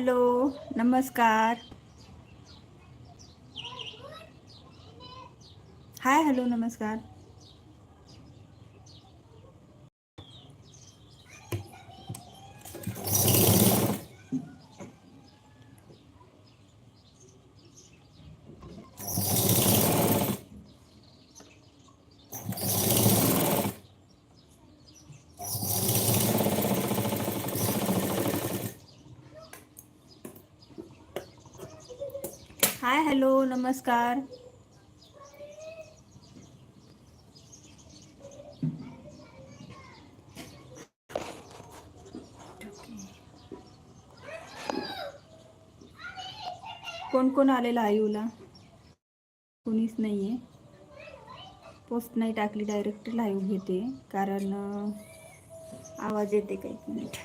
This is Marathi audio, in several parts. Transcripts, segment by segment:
हॅलो नमस्कार. हाय हॅलो नमस्कार. हाय हॅलो नमस्कार. कोण कोण आलेलं आयूला कोणीच नाही आहे पोस्ट नाही टाकली डायरेक्ट लाईव्ह घेते कारण आवाज येते काही मिनिट.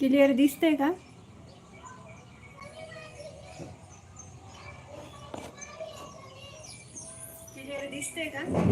क्लिअर दिसतंय का? क्लिअर दिसतंय का?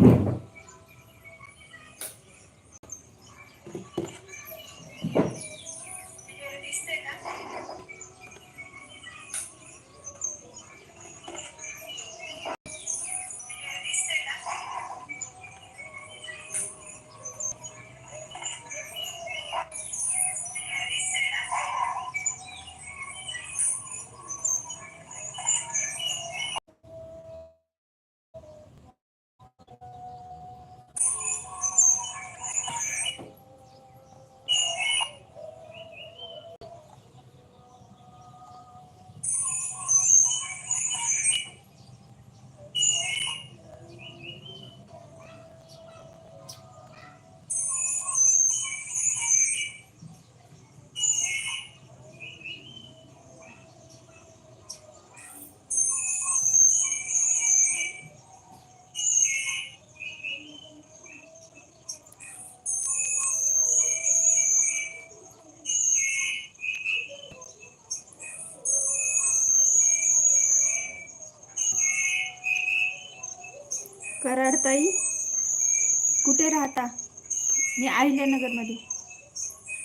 कराडताई कुठे राहता? मी अहिल्यानगरमध्ये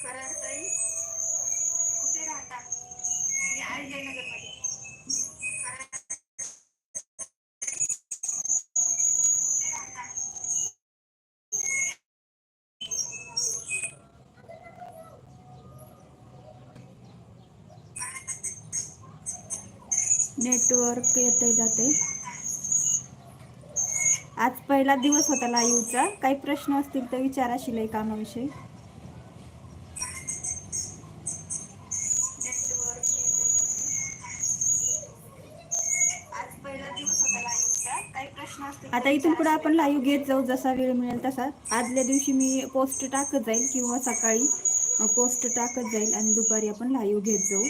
कराडताई कुठे राहता? मी अहिल्यानगरमध्ये नेटवर्क येते जाते आज पहिला दिवस होता लाईव्हचा काही प्रश्न असतील तर विचारा शिलाई कामाविषयी. आता इथून पुढे आपण लाईव्ह घेत जाऊ जसा वेळ मिळेल तसा. आदल्या दिवशी मी पोस्ट टाकत जाईल किंवा सकाळी पोस्ट टाकत जाईल आणि दुपारी आपण लाईव्ह घेत जाऊ.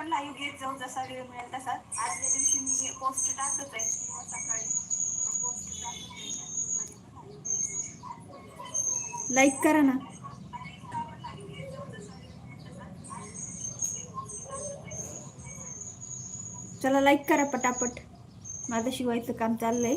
आपण लाईव्ह घेत जाऊ जसा वेळ मिळेल तसा. आदल्या दिवशी मी पोस्ट टाकत आहे. किंवा सकाळी पोस्ट टाकत लाईक करा ना. चला लाईक करा पटापट. माझं शिवायचं काम चाललंय.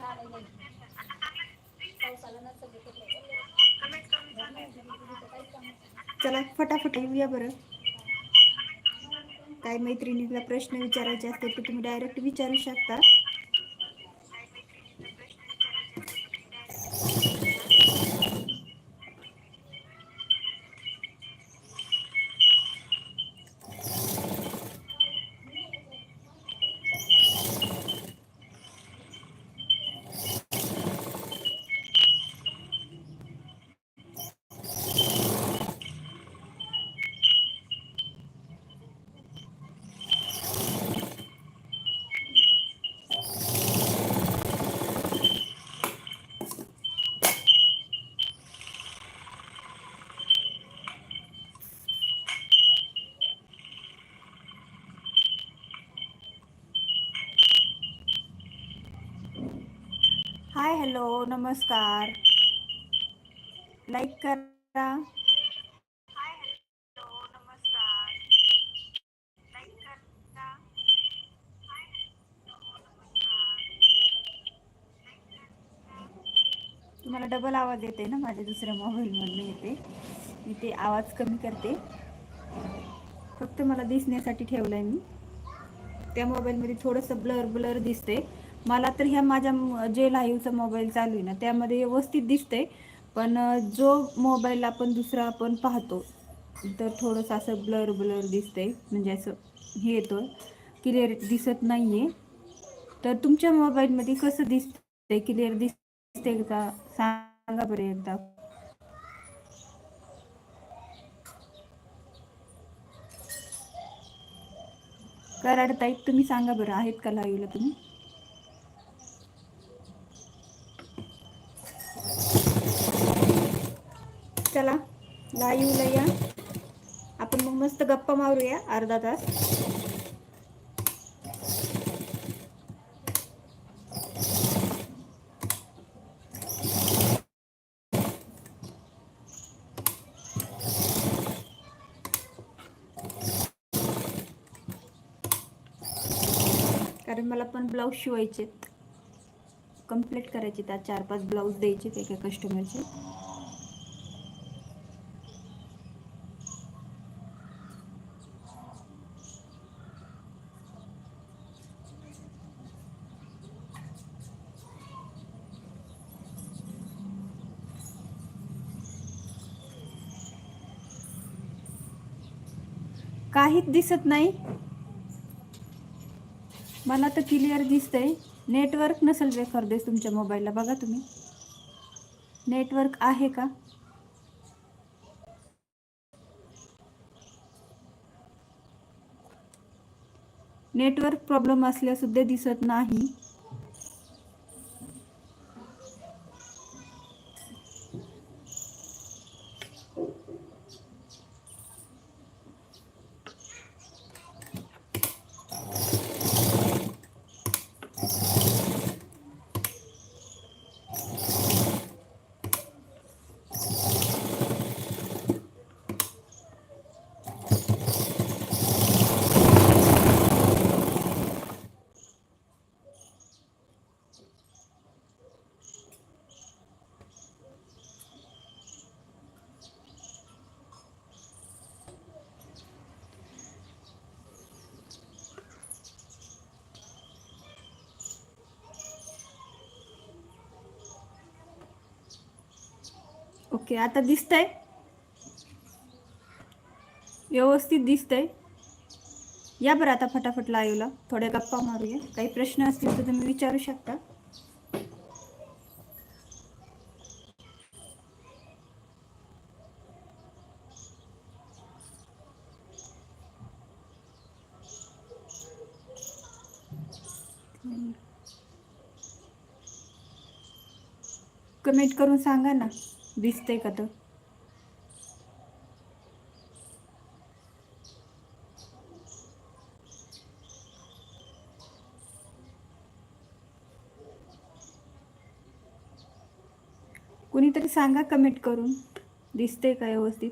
चला फटाफट येऊया बरं. काय मैत्रिणीला प्रश्न विचारायचे असतील तर तुम्ही डायरेक्ट विचारू शकता. हाय हॅलो नमस्कार. लाईक करा. तुम्हाला डबल आवाज येते ना माझ्या दुसऱ्या मोबाईलमधनं येते मी ते आवाज कमी करते. फक्त मला दिसण्यासाठी ठेवलं मी. त्या मोबाईलमध्ये थोडंसं ब्लर ब्लर दिसते मला तर ह्या माझ्या जे लाईव्हचा मोबाईल चालू आहे ना त्यामध्ये व्यवस्थित दिसते पण जो मोबाईल आपण दुसरा आपण पाहतो तर थोडंसं असं ब्लर ब्लर दिसते म्हणजे असं हे येतं क्लिअर दिसत नाही आहे तर तुमच्या मोबाईलमध्ये कसं दिसतंय? क्लिअर दिसते का? सांगा बरं एकदा. कराड ताईप तुम्ही सांगा बरं. आहेत का लाईव्हला तुम्ही? चला. लाईव्हला या. आपण मग मस्त गप्पा मारूया अर्धा तास. कारण मला पण ब्लाऊज शिवायचे कंप्लीट करायचे त्या चार पाच ब्लाऊज द्यायचे एका कस्टमरचे काहीच दिसत नाही. मला तर क्लिअर दिसतंय. नेटवर्क नसेल बेखरदेस तुमच्या मोबाईलला बघा तुम्ही. नेटवर्क आहे का? नेटवर्क प्रॉब्लेम असल्यासुद्धा दिसत नाही. ओके आता दिसतंय? व्यवस्थित दिसतंय. या बरं आता फटाफट लाईव्हला. थोड्या गप्पा मारूया. काही प्रश्न असतील तर तुम्ही विचारू शकता. कमेंट करून सांगा ना. दिसतंय का तर कुणीतरी सांगा कमेंट करून. दिसते का व्यवस्थित?